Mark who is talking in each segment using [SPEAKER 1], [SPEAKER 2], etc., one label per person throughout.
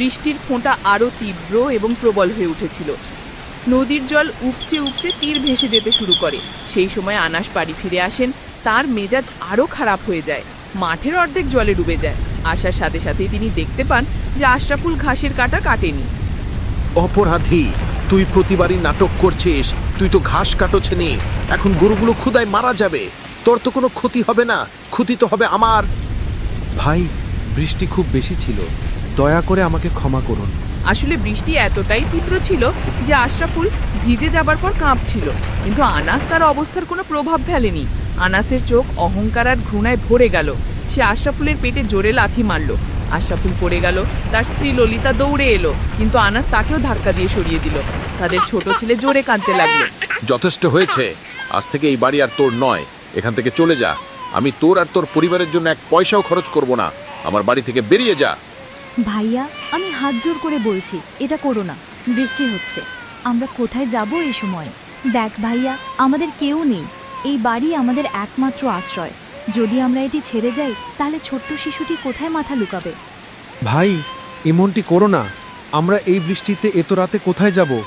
[SPEAKER 1] বৃষ্টির ফোঁটা আরও তীব্র এবং প্রবল হয়ে উঠেছিল। নদীর জল উপচে উপচে তীর ভেসে যেতে শুরু করে। সেই সময় আনাস বাড়ি ফিরে আসেন তার মেজাজ আরও খারাপ হয়ে যায়। মাঠের অর্ধেক জলে ডুবে যায়। আসার সাথে সাথেই তিনি দেখতে পান যে আশরাফুল ঘাসের কাটা কাটেনি।
[SPEAKER 2] অপরাধী তুই প্রতিবারই নাটক করছিস তুই তো ঘাস কাটোছে নি এখন গরুগুলো ক্ষুদায় মারা যাবে তোর তো কোনো ক্ষতি হবে না ক্ষতি তো হবে আমার।
[SPEAKER 3] ভাই বৃষ্টি খুব বেশি ছিল। দয়া করে আমাকে ক্ষমা করুন।
[SPEAKER 1] আসলে বৃষ্টি এতটাই তীব্র ছিল যে আশরাফুল ভিজে যাবার পর কাঁপছিল। কিন্তু আনাস তার অবস্থার কোনো প্রভাব ফেলেনি। আনাসের চোখ অহংকার আর ঘৃণায় ভরে গেল। সে আশরাফুলের পেটে জোরে লাথি মারল। আশরাফুল পড়ে গেল তার স্ত্রী ললিতা দৌড়ে এলো কিন্তু আনাস তাকেও ধাক্কা দিয়ে সরিয়ে দিল। তাদের ছোট ছেলে জোরে কাঁদতে লাগল।
[SPEAKER 2] যথেষ্ট হয়েছে। আজ থেকে এই বাড়ি আর তোর নয়। এখান থেকে চলে যা। আমি তোর আর তোর পরিবারের জন্য এক পয়সাও খরচ করব না। আমার বাড়ি থেকে বেরিয়ে যা।
[SPEAKER 4] ভাইয়া আমি হাত জোর করে বলছি এটা করো না। বৃষ্টি হচ্ছে। আমরা কোথায় যাব এই সময়? দেখ ভাইয়া আমাদের কেউ নেই। এই বাড়ি আমাদের একমাত্র আশ্রয়। যদি আমরা এটি ছেড়ে যাই তাহলে ছোট্ট শিশুটি কোথায় মাথা লুকাবে?
[SPEAKER 3] ভাই এমনটি করো না। আমরা এই বৃষ্টিতে এত রাতে কোথায় যাব?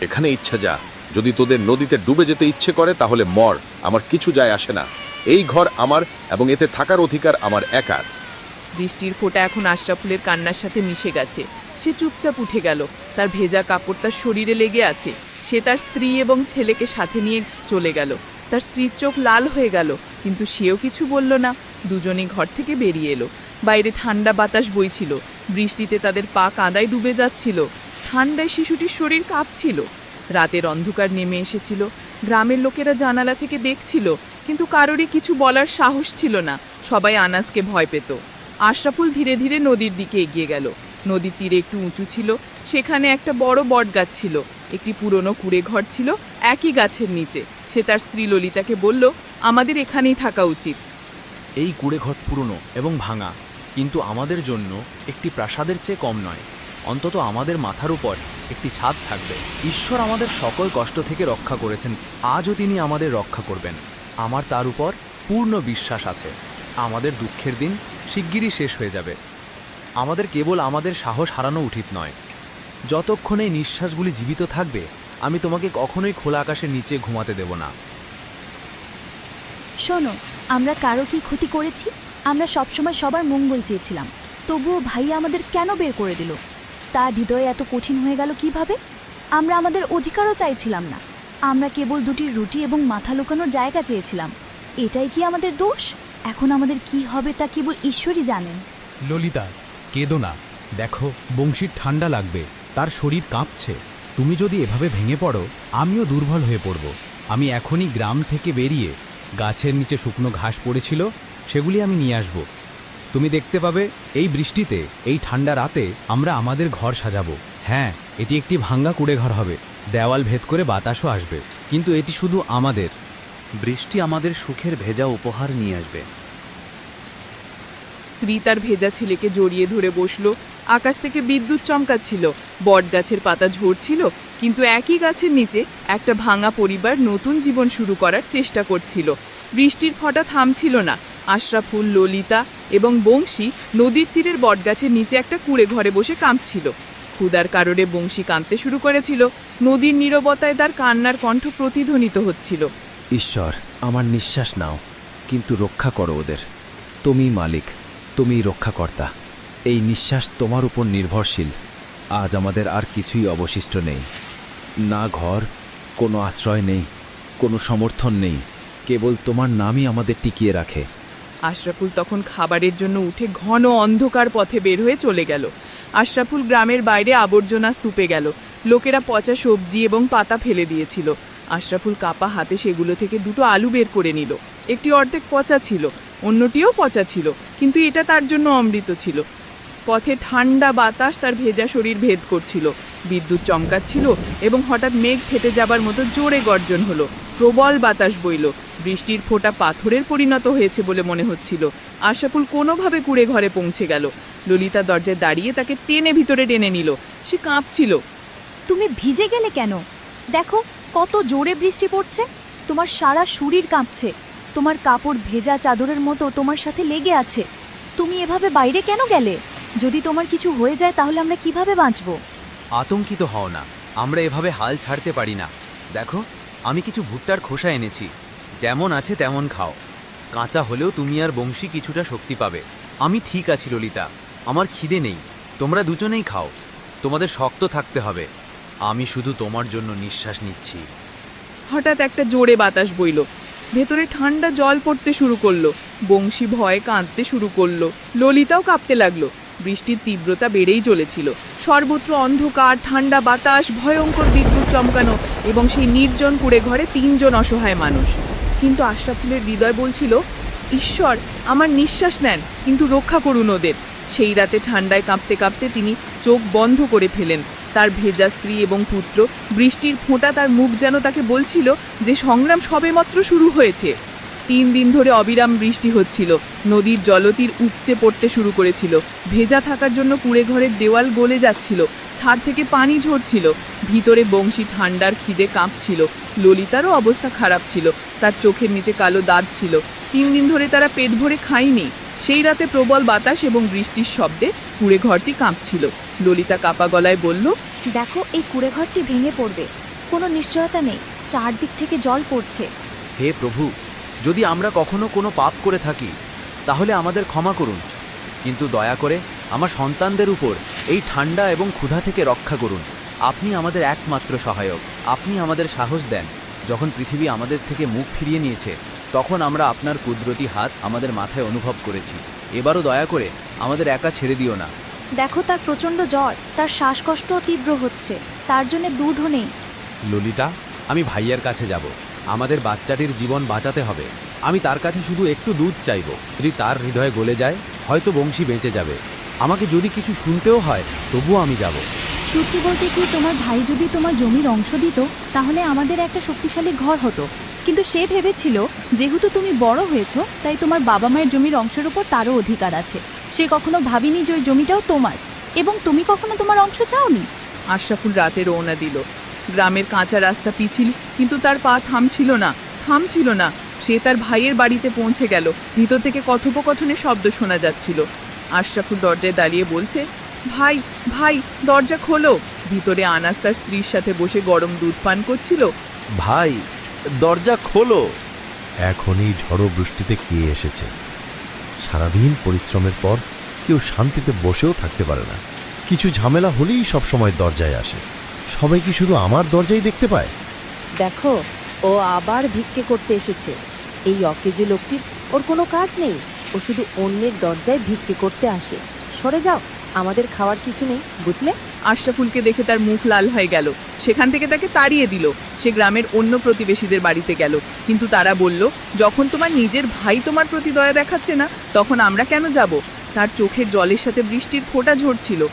[SPEAKER 2] এখানে ইচ্ছা যা। যদি তোদের নদীতে ডুবে যেতে ইচ্ছে করে তাহলে মর। আমার কিছু যায় আসে না। এই ঘর আমার এবং এতে থাকার অধিকার আমার একার।
[SPEAKER 1] বৃষ্টির ফোঁটা এখন আশরাফুলের কান্নার সাথে মিশে গেছে। সে চুপচাপ উঠে গেল। তার ভেজা কাপড় তার শরীরে লেগে আছে। সে তার স্ত্রী এবং ছেলেকে সাথে নিয়ে চলে গেল। তার স্ত্রীর চোখ লাল হয়ে গেল, কিন্তু সেও কিছু বলল না। দুজনেই ঘর থেকে বেরিয়ে এলো। বাইরে ঠান্ডা বাতাস বইছিল। বৃষ্টিতে তাদের পা কাঁদায় ডুবে যাচ্ছিল। ঠান্ডায় শিশুটির শরীর কাঁপছিল। রাতের অন্ধকার নেমে এসেছিল। গ্রামের লোকেরা জানালা থেকে দেখছিল, কিন্তু কারোরই কিছু বলার সাহস ছিল না। সবাই আনাসকে ভয় পেত। আশরাফুল ধীরে ধীরে নদীর দিকে এগিয়ে গেল। নদীর তীরে একটু উঁচু ছিল, সেখানে একটা বড় বট গাছ ছিল। একটি পুরনো কুড়ে ঘর ছিল একই গাছের নিচে। সে তার স্ত্রী ললিতাকে বলল, আমাদের এখানেই থাকা উচিত।
[SPEAKER 5] এই কুড়েঘর পুরনো এবং ভাঙা, কিন্তু আমাদের জন্য একটি প্রাসাদের চেয়ে কম নয়। অন্তত আমাদের মাথার উপর একটি ছাদ থাকবে। ঈশ্বর আমাদের সকল কষ্ট থেকে রক্ষা করেছেন। আজও তিনি আমাদের রক্ষা করবেন। আমার তার উপর পূর্ণ বিশ্বাস আছে। আমাদের দুঃখের দিন শিগগিরই শেষ হয়ে যাবে। আমাদের কেবল আমাদের সাহস হারানো উচিত নয়। যতক্ষণ এই নিঃশ্বাসগুলি জীবিত থাকবে, আমি তোমাকে কখনোই খোলা আকাশের নিচে ঘুমাতে দেব না।
[SPEAKER 4] শোনো, আমরা কারও কি ক্ষতি করেছি? আমরা সবসময় সবার মঙ্গল চেয়েছিলাম। তবুও ভাইয়া আমাদের কেন বের করে দিল? তার হৃদয়ে এত কঠিন হয়ে গেল কীভাবে? আমরা আমাদের অধিকারও চাইছিলাম না। আমরা কেবল দুটি রুটি এবং মাথা লুকানোর জায়গা চেয়েছিলাম। এটাই কি আমাদের দোষ? এখন আমাদের কি হবে তা কেবল ঈশ্বরই জানেন।
[SPEAKER 6] ললিতা, কেঁদো না। দেখো, বংশীর ঠান্ডা লাগবে, তার শরীর কাঁপছে। তুমি যদি এভাবে ভেঙে পড়ো, আমিও দুর্বল হয়ে পড়ব। আমি এখনই গ্রাম থেকে বেরিয়ে গাছের নিচে শুকনো ঘাস পড়েছিল, সেগুলি আমি নিয়ে আসব। তুমি দেখতে পাবে, এই বৃষ্টিতে, এই ঠান্ডা রাতে আমরা আমাদের ঘর সাজাবো। হ্যাঁ এটি একটি ভাঙ্গা কুড়ে ঘর হবে। দেওয়াল ভেদ করে বাতাসও আসবে। কিন্তু এটি শুধু আমাদের।
[SPEAKER 5] বৃষ্টি আমাদের সুখের ভেজা উপহার নিয়ে আসবে।
[SPEAKER 1] স্ত্রী তার ভেজা ছেলেকে জড়িয়ে ধরে বসল। আকাশ থেকে বিদ্যুৎ চমকাচ্ছিল। বট গাছের পাতা ঝরছিল, কিন্তু একই গাছের নিচে একটা ভাঙা পরিবার নতুন জীবন শুরু করার চেষ্টা করছিল। বৃষ্টির ফটা থামছিল না। আশরাফুল, ললিতা এবং বংশী নদীর তীরের বটগাছের নিচে একটা কুড়ে ঘরে বসে কাঁপছিল। ক্ষুদার কারণে বংশী কাঁপতে শুরু করেছিল। নদীর নীরবতায় তার কান্নার কণ্ঠ প্রতিধ্বনিত হচ্ছিল।
[SPEAKER 3] ঈশ্বর, আমার নিঃশ্বাস নাও, কিন্তু রক্ষা করো ওদের। তুমি মালিক তুমি রক্ষাকর্তা। এই নিঃশ্বাস তোমার উপর নির্ভরশীল। আজ আমাদের আর কিছুই অবশিষ্ট নেই। না ঘর, কোনো আশ্রয় নেই, কোনো সমর্থন নেই। কেবল তোমার নামই আমাদের টিকিয়ে রাখে।
[SPEAKER 1] আশরাফুল তখন খাবারের জন্য উঠে ঘন অন্ধকার পথে বের হয়ে চলে গেল। আশরাফুল গ্রামের বাইরে আবর্জনা স্তূপে গেল। লোকেরা পচা সবজি এবং পাতা ফেলে দিয়েছিল। আশরাফুল কাপা হাতে সেগুলো থেকে দুটো আলু বের করে নিল। একটি অর্ধেক পচা ছিল, অন্যটিও পচা ছিল, কিন্তু এটা তার জন্য অমৃত ছিল। পথে ঠান্ডা বাতাস তার ভেজা শরীর ভেদ করছিল। বিদ্যুৎ চমকাচ্ছিল এবং হঠাৎ মেঘ ফেটে যাবার মতো জোরে গর্জন হলো। প্রবল বাতাস বইল। বৃষ্টির ফোঁটা পাথরের পরিণত হয়েছে বলে মনে হচ্ছিল। আশাফুল কোনোভাবে কুড়ে ঘরে পৌঁছে গেল। ললিতা দরজায় দাঁড়িয়ে তাকে টেনে ভিতরে টেনে নিল। সে কাঁপছিল।
[SPEAKER 4] তুমি ভিজে গেলে কেন? দেখো কত জোরে বৃষ্টি পড়ছে? তোমার সারা শরীর কাঁপছে। তোমার কাপড় ভেজা চাদরের মতো তোমার সাথে লেগে আছে। তুমি এভাবে বাইরে কেন গেলে? যদি তোমার কিছু হয়ে যায় তাহলে আমরা কীভাবে বাঁচবো?
[SPEAKER 5] আতঙ্কিত হও না। আমরা এভাবে হাল ছাড়তে পারি না। দেখো, আমি কিছু ভুট্টার খোসা এনেছি। যেমন আছে তেমন খাও। কাঁচা হলেও তুমি আর বংশী কিছুটা শক্তি পাবে। আমি ঠিক আছি ললিতা। আমার খিদে নেই। তোমরা দুজনেই খাও। তোমাদের শক্ত থাকতে হবে। আমি শুধু তোমার জন্য নিঃশ্বাস নিচ্ছি।
[SPEAKER 1] হঠাৎ একটা জোরে বাতাস বইল। ভেতরে ঠান্ডা জল পড়তে শুরু করল। বংশী ভয়ে কাঁদতে শুরু করল। ললিতাও কাঁপতে লাগল। বৃষ্টির তীব্রতা বেড়েই চলেছিল। সর্বত্র অন্ধকার, ঠান্ডা বাতাস, ভয়ঙ্কর বিদ্যুৎ চমকানো এবং সেই নির্জন কুড়ে ঘরে তিনজন অসহায় মানুষ। কিন্তু আশরাফুলের হৃদয় বলছিল, ঈশ্বর, আমার নিঃশ্বাস নেন, কিন্তু রক্ষা করুন ওদের। সেই রাতে ঠান্ডায় কাঁপতে কাঁপতে তিনি চোখ বন্ধ করে ফেলেন। তার ভেজা স্ত্রী এবং পুত্র। বৃষ্টির ফোঁটা তার মুখ যেন তাকে বলছিল যে সংগ্রাম সবেমাত্র শুরু হয়েছে। তিন দিন ধরে অবিরাম বৃষ্টি হচ্ছিল। নদীর জলতীর উপচে পড়তে শুরু করেছিল। ভেজা থাকার জন্য কুড়ে ঘরের দেওয়াল গলে যাচ্ছিল। ছাদ থেকে পানি ঝরছিল। ভিতরে বংশী ঠান্ডার খিদে কাঁপছিল। ললিতারও অবস্থা খারাপ ছিল। তার চোখের নিচে কালো দাঁত ছিল। তিন দিন ধরে তারা পেট ভরে খায়নি। সেই রাতে প্রবল বাতাস এবং বৃষ্টির শব্দে কুড়ে ঘরটি কাঁপছিল। ললিতা কাপা গলায় বলল
[SPEAKER 4] দেখো এই কুড়ে ঘরটি ভেঙে পড়বে। কোনো নিশ্চয়তা নেই। চারদিক থেকে জল পড়ছে।
[SPEAKER 5] হে প্রভু যদি আমরা কখনো কোনো পাপ করে থাকি তাহলে আমাদের ক্ষমা করুন। কিন্তু দয়া করে আমার সন্তানদের উপর এই ঠান্ডা এবং ক্ষুধা থেকে রক্ষা করুন। আপনি আমাদের একমাত্র সহায়ক। আপনি আমাদের সাহস দেন যখন পৃথিবী আমাদের থেকে মুখ ফিরিয়ে নিয়েছে। তখন আমরা আপনার কুদরতি হাত আমাদের মাথায় অনুভব করেছি। এবারও দয়া করে আমাদের একা ছেড়ে দিও না।
[SPEAKER 4] দেখো তার প্রচণ্ড জ্বর তার শ্বাসকষ্টও তীব্র হচ্ছে তার জন্য দুধও নেই।
[SPEAKER 6] ললিতা আমি ভাইয়ার কাছে যাব। আমাদের বাচ্চাটির জীবন বাঁচাতে হবে। আমি তার কাছে শুধু একটু দুধ চাইব। যদি তার হৃদয়ে গলে যায় হয়তো বংশী বেঁচে যাবে। আমাকে যদি কিছু শুনতেও হয় তবুও আমি যাব।
[SPEAKER 4] সত্যি বলতে কি তোমার ভাই যদি তোমার জমির অংশ দিত তাহলে আমাদের একটা শক্তিশালী ঘর হতো। কিন্তু সে ভেবেছিল যেহেতু তুমি বড় হয়েছো তাই তোমার বাবা মায়ের জমির অংশের উপর তারও অধিকার আছে। সে কখনো ভাবিনি যে ওই জমিটাও তোমার। এবং তুমি কখনো তোমার অংশ চাওনি?
[SPEAKER 1] আশরাফুল রাতে রওনা দিল। গ্রামের কাঁচা রাস্তা পিছিল কিন্তু তার পা থামছিল না থামছিল না। সে তার ভাইয়ের বাড়িতে পৌঁছে গেল। ভিতর থেকে কথোপকথনের শব্দ শোনা যাচ্ছিল। আশরাফুল দরজায় দাঁড়িয়ে বলছে ভাই ভাই দরজা খোলো। ভিতরে আনাস তার স্ত্রীর সাথে বসে গরম দুধ পান করছিল।
[SPEAKER 5] ভাই দরজা খোলো।
[SPEAKER 7] এখনই ঝড়ো বৃষ্টিতে কে এসেছে? সারাদিন পরিশ্রমের পর কেউ শান্তিতে বসেও থাকতে পারে না। কিছু ঝামেলা হলেই সব সময় দরজায় আসে। সবাই কি শুধু আমার দরজাই দেখতে পায়?
[SPEAKER 8] দেখো, ও আবার ভিক্ষে করতে এসেছে। এই অকেজে লোকটির ওর কোনো কাজ নেই। ও শুধু অন্যের দরজায় ভিক্ষে করতে আসে। সরে যাও, আমাদের খাওয়ার কিছু নেই, বুঝলে?
[SPEAKER 1] আশরাফুলকে দেখে তার মুখ লাল হয়ে গেল। সেখান থেকে তাকে তাড়িয়ে দিল। সে গ্রামের অন্য প্রতিবেশীদের বাড়িতে গেল। কিন্তু তারা বলল, যখন তোমার নিজের ভাই তোমার প্রতি দয়া দেখাচ্ছে না, তখন আমরা কেন যাব? তার চোখের জলের সাথে বৃষ্টির ফোঁটা ঝরছিল।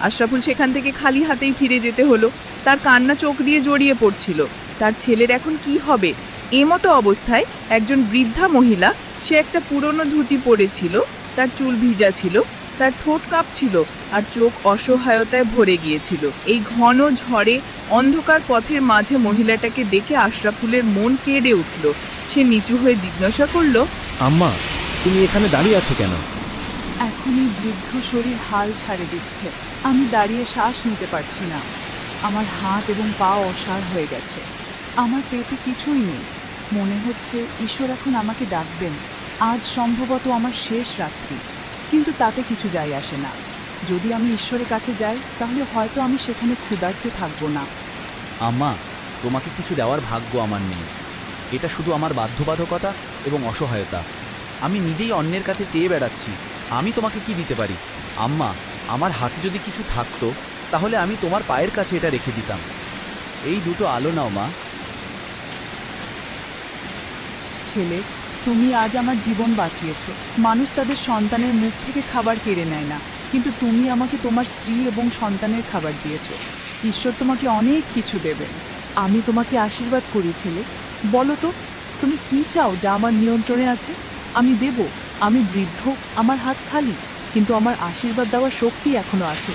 [SPEAKER 1] আশরাফুল সেখান থেকে খালি হাতেই ফিরে যেতে হলো। তার কান্না চোখ দিয়ে জড়িয়ে পড়ছিল। তার ছেলের এখন কি হবে? এমতো অবস্থায় একজন বৃদ্ধা মহিলা, সে একটা পুরনো ধুতি পরেছিল, তার চুল ভিজা ছিল তার ঠোঁট কাঁপছিল আর চোখ অসহায়তায় ভরে গিয়েছিল। এই ঘন ঝড়ে অন্ধকার পথের মাঝে মহিলাটাকে দেখে আশরাফুলের মন কেড়ে উঠল। সে নিচু হয়ে জিজ্ঞাসা করল
[SPEAKER 3] আম্মা তুমি এখানে দাঁড়িয়ে আছো কেন?
[SPEAKER 9] এখনই বৃদ্ধ শরীর হাল ছাড়ে দিচ্ছে। আমি দাঁড়িয়ে শ্বাস নিতে পারছি না। আমার হাত এবং পা অসাড় হয়ে গেছে। আমার পেটে কিছুই নেই। মনে হচ্ছে ঈশ্বর এখন আমাকে ডাকবেন। আজ সম্ভবত আমার শেষ রাত্রি। কিন্তু তাতে কিছু যায় আসে না। যদি আমি ঈশ্বরের কাছে যাই তাহলে হয়তো আমি সেখানে ক্ষুধার্ত থাকব না।
[SPEAKER 5] আম্মা তোমাকে কিছু দেওয়ার ভাগ্য আমার নেই। এটা শুধু আমার বাধ্যবাধকতা এবং অসহায়তা। আমি নিজেই অন্যের কাছে চেয়ে বেড়াচ্ছি। আমি তোমাকে কি দিতে পারি? আম্মা আমার হাতে যদি কিছু থাকতো তাহলে আমি তোমার পায়ের কাছে এটা রেখে দিতাম। এই দুটো আলো নাও মা।
[SPEAKER 9] ছেলে তুমি আজ আমার জীবন বাঁচিয়েছ। মানুষ তাদের সন্তানের মুখ থেকে খাবার কেড়ে নেয় না। কিন্তু তুমি আমাকে তোমার স্ত্রী এবং সন্তানের খাবার দিয়েছ। ঈশ্বর তোমাকে অনেক কিছু দেবে। আমি তোমাকে আশীর্বাদ করি, ছেলে। বলো তো, তুমি কি চাও যা আমার নিয়ন্ত্রণে আছে? আমি দেব, আমি বৃদ্ধ, আমার হাত খালি, কিন্তু আমার আশীর্বাদ দেওয়ার শক্তি এখনও আছে।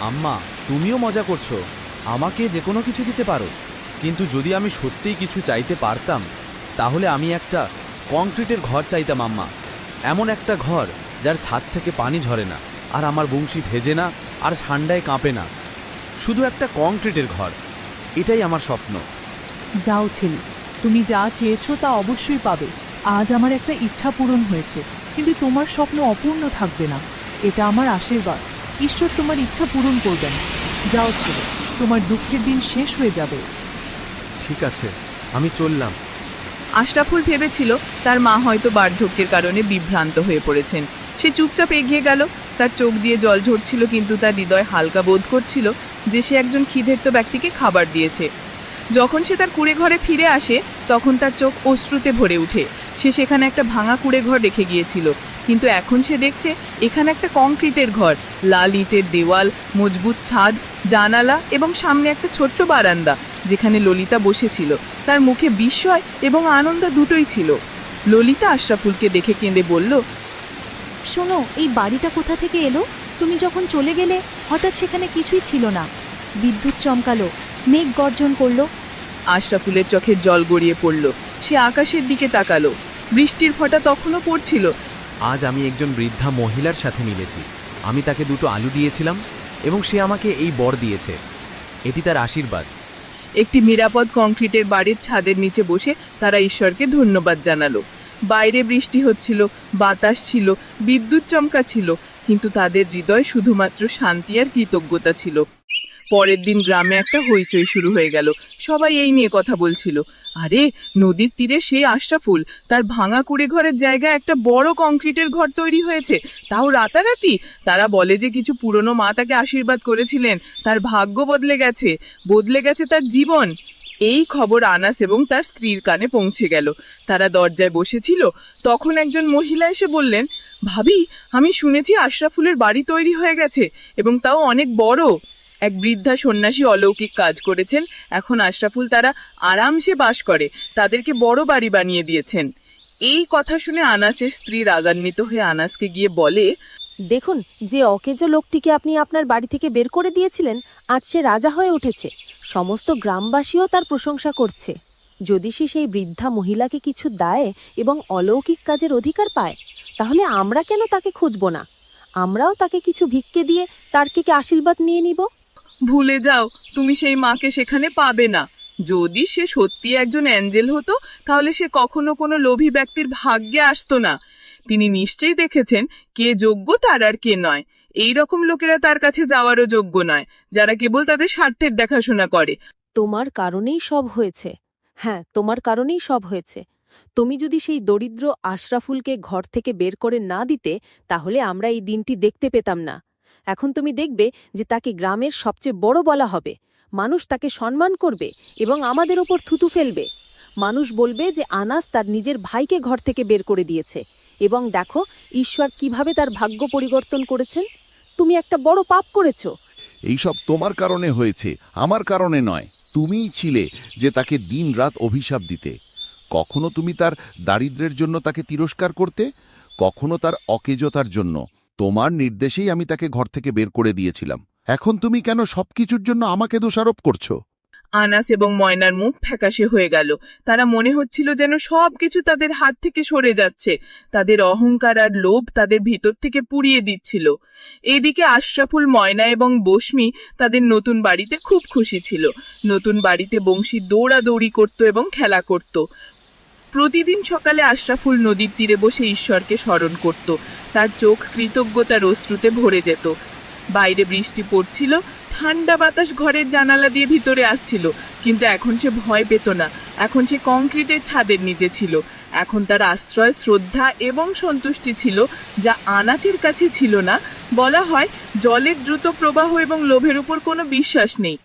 [SPEAKER 5] আম্মা, তুমিও মজা করছ। আমাকে যে কোনো কিছু দিতে পারো। কিন্তু যদি আমি সত্যিই কিছু চাইতে পারতাম, তাহলে আমি একটা কংক্রিটের ঘর চাইতাম আম্মা। এমন একটা ঘর যার ছাদ থেকে পানি ঝরে না আর আমার বংশী ভেজে না আর ঠান্ডায় কাঁপে না। শুধু একটা কংক্রিটের ঘর এটাই আমার স্বপ্ন।
[SPEAKER 9] যাও ছেলে তুমি যা চেয়েছো তা অবশ্যই পাবে। আজ আমার একটা ইচ্ছা পূরণ হয়েছে কিন্তু তোমার স্বপ্ন অপূর্ণ থাকবে না। এটা আমার আশীর্বাদ। ঈশ্বর তোমার ইচ্ছা পূরণ করবেন। যাও ছেলে তোমার দুঃখের দিন শেষ হয়ে যাবে।
[SPEAKER 5] ঠিক আছে আমি চললাম।
[SPEAKER 1] আশরাফুল ভেবেছিল তার মা হয়তো বার্ধক্যের কারণে বিভ্রান্ত হয়ে পড়েছেন। সে চুপচাপ এগিয়ে গেল। তার চোখ দিয়ে জল ঝরছিল, কিন্তু তার হৃদয় হালকা বোধ করছিল যে সে একজন খিদের্ত ব্যক্তিকে খাবার দিয়েছে। যখন সে তার কুড়ে ঘরে ফিরে আসে, তখন তার চোখ অশ্রুতে ভরে ওঠে। সে সেখানে একটা ভাঙা কুড়ে ঘর রেখে গিয়েছিল। কিন্তু এখন সে দেখছে এখানে একটা কংক্রিটের ঘর। লাল ইটের দেওয়াল মজবুত ছাদ জানালা এবং সামনে একটা ছোট্ট বারান্দা যেখানে ললিতা বসেছিল। তার মুখে বিস্ময় এবং আনন্দ দুটোই ছিল। ললিতা আশরাফুলকে দেখে কেঁদে বলল
[SPEAKER 4] শোনো এই বাড়িটা কোথা থেকে এলো? তুমি যখন চলে গেলে হঠাৎ সেখানে কিছুই ছিল না। বিদ্যুৎ চমকালো মেঘ গর্জন করল।
[SPEAKER 1] আশরাফুলের চোখের জল গড়িয়ে পড়ল। সে আকাশের দিকে তাকালো। বৃষ্টির ফোঁটা তখনও পড়ছিল।
[SPEAKER 5] আজ আমি একজন বৃদ্ধা মহিলার সাথে মিলেছি। আমি তাকে দুটো আলু দিয়েছিলাম এবং সে আমাকে এই বর দিয়েছে। এটি তার আশীর্বাদ।
[SPEAKER 1] একটি নিরাপদ কংক্রিটের বাড়ির ছাদের নিচে বসে তারা ঈশ্বরকে ধন্যবাদ জানালো। বাইরে বৃষ্টি হচ্ছিল বাতাস ছিল বিদ্যুৎ চমকা ছিল কিন্তু তাদের হৃদয় শুধুমাত্র শান্তি আর কৃতজ্ঞতা ছিল। পরের দিন গ্রামে একটা হইচই শুরু হয়ে গেল। সবাই এই নিয়ে কথা বলছিল। আরে, নদীর তীরে সেই আশরাফুল তার ভাঙা কুড়ে ঘরের জায়গায় একটা বড় কংক্রিটের ঘর তৈরি হয়েছে। তাও রাতারাতি। তারা বলে যে কিছু পুরনো মা তাকে আশীর্বাদ করেছিলেন। তার ভাগ্য বদলে গেছে। বদলে গেছে তার জীবন। এই খবর আনাস এবং তার স্ত্রীর কানে পৌঁছে গেল। তারা দরজায় বসেছিল। তখন একজন মহিলা এসে বললেন, ভাবি, আমি শুনেছি আশরাফুলের বাড়ি তৈরি হয়ে গেছে এবং তাও অনেক বড়। এক বৃদ্ধা সন্ন্যাসী অলৌকিক কাজ করেছেন। এখন আশরাফুল তারা আরামসে বাস করে, তাদেরকে বড় বাড়ি বানিয়ে দিয়েছেন। এই কথা শুনে আনাসের স্ত্রী রাগান্বিত হয়ে আনাসকে গিয়ে বলে,
[SPEAKER 8] দেখুন, যে অকেজো লোকটিকে আপনি আপনার বাড়ি থেকে বের করে দিয়েছিলেন, আজ সে রাজা হয়ে উঠেছে। সমস্ত গ্রামবাসীও তার প্রশংসা করছে। যদি সে সেই বৃদ্ধা মহিলাকে কিছু দেয় এবং অলৌকিক কাজের অধিকার পায়, তাহলে আমরা কেন তাকে খুঁজব না? আমরাও তাকে কিছু ভিক্ষে দিয়ে তার থেকে আশীর্বাদ নিয়ে নিব?
[SPEAKER 1] ভুলে যাও, তুমি সেই মাকে সেখানে পাবে না। যদি সে সত্যি একজন অ্যাঞ্জেল হতো, তাহলে সে কখনো কোনো লোভী ব্যক্তির ভাগ্যে আসতো না। তিনি নিশ্চয়ই দেখেছেন কে যোগ্য তার আর কে নয়। এই রকম লোকেরা তার কাছে যাওয়ারও যোগ্য নয়, যারা কেবল তাদের স্বার্থের দেখাশোনা করে।
[SPEAKER 8] তোমার কারণেই সব হয়েছে। হ্যাঁ তোমার কারণেই সব হয়েছে। তুমি যদি সেই দরিদ্র আশরাফুলকে ঘর থেকে বের করে না দিতে, তাহলে আমরা এই দিনটি দেখতে পেতাম না। এখন তুমি দেখবে যে তাকে গ্রামের সবচেয়ে বড় বলা হবে। মানুষ তাকে সম্মান করবে এবং আমাদের ওপর থুতু ফেলবে। মানুষ বলবে যে আনাস তার নিজের ভাইকে ঘর থেকে বের করে দিয়েছে এবং দেখো, ঈশ্বর কীভাবে তার ভাগ্য পরিবর্তন করেছেন। তুমি একটা বড় পাপ করেছ।
[SPEAKER 10] এইসব তোমার কারণে হয়েছে, আমার কারণে নয়। তুমিই ছিলে যে তাকে দিন রাত অভিশাপ দিতে। কখনো তুমি তার দারিদ্র্যের জন্য তাকে তিরস্কার করতে? কখনো তার অকেজতার জন্য? তোমার নির্দেশেই আমি তাকে ঘর থেকে বের করে দিয়েছিলাম। এখন তুমি কেন সবকিছুর জন্য আমাকে দোষারোপ করছ?
[SPEAKER 1] আনাস এবং ময়নার মুখ ফ্যাকাশে হয়ে গেল। তারা মনে হচ্ছিল যেন সবকিছু তাদের হাত থেকে সরে যাচ্ছে। তাদের অহংকার আর লোভ তাদের ভিতর থেকে পুড়িয়ে দিচ্ছিল। এদিকে আশরাফুল, ময়না এবং বসমি তাদের নতুন বাড়িতে খুব খুশি ছিল। নতুন বাড়িতে বংশী দৌড়াদৌড়ি করত এবং খেলা করত। প্রতিদিন সকালে আশরাফুল নদীর তীরে বসে ঈশ্বরকে স্মরণ করত। তার চোখ কৃতজ্ঞতার অশ্রুতে ভরে যেত। বাইরে বৃষ্টি পড়ছিল, ঠান্ডা বাতাস ঘরের জানালা দিয়ে ভিতরে আসছিল, কিন্তু এখন সে ভয় পেত না। এখন সে কংক্রিটের ছাদের নিচে ছিল। এখন তার আশ্রয়, শ্রদ্ধা এবং সন্তুষ্টি ছিল, যা আনাচের কাছে ছিল না। বলা হয়, জলের দ্রুত প্রবাহ এবং লোভের উপর কোনো বিশ্বাস নেই।